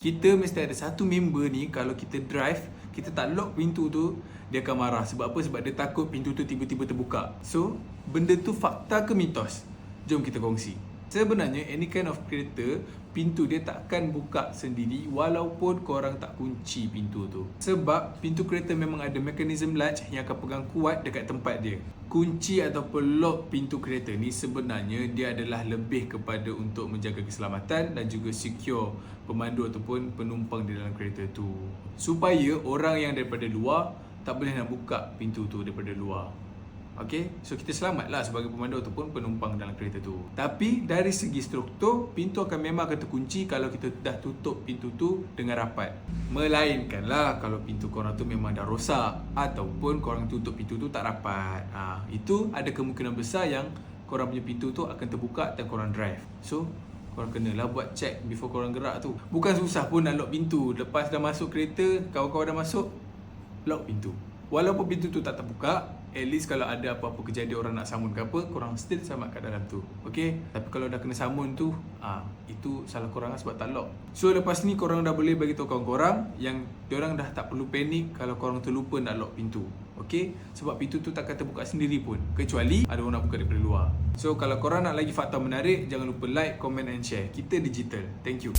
Kita mesti ada satu member ni kalau kita drive, kita tak lock pintu tu, dia akan marah. Sebab apa? Sebab dia takut pintu tu tiba-tiba terbuka. So, benda tu fakta ke mitos? Jom kita kongsi. Sebenarnya any kind of kereta, pintu dia takkan buka sendiri walaupun korang tak kunci pintu tu. Sebab pintu kereta memang ada mekanisme latch yang akan pegang kuat dekat tempat dia. Kunci ataupun lock pintu kereta ni sebenarnya dia adalah lebih kepada untuk menjaga keselamatan dan juga secure pemandu ataupun penumpang di dalam kereta tu. Supaya orang yang daripada luar tak boleh nak buka pintu tu daripada luar. Okay, so kita selamatlah sebagai pemandu ataupun penumpang dalam kereta tu. Tapi dari segi struktur, pintu akan memang akan terkunci kalau kita dah tutup pintu tu dengan rapat. Melainkanlah kalau pintu korang tu memang dah rosak ataupun korang tutup pintu tu tak rapat. Ha, itu ada kemungkinan besar yang korang punya pintu tu akan terbuka dan korang drive. So, korang kenalah buat check before korang gerak tu. Bukan susah pun nak lock pintu. Lepas dah masuk kereta, kawan-kawan dah masuk, lock pintu. Walaupun pintu tu tak terbuka, at least kalau ada apa-apa kejadian orang nak samun ke apa, korang still selamat kat dalam tu. Okay? Tapi kalau dah kena samun tu, ah itu salah korang lah sebab tak lock. So lepas ni korang dah boleh bagi tahu kawan korang yang orang dah tak perlu panik kalau korang terlupa nak lock pintu. Okay? Sebab pintu tu takkan terbuka sendiri pun. Kecuali ada orang nak buka daripada luar. So kalau korang nak lagi fakta menarik, jangan lupa like, comment and share. Kita digital. Thank you.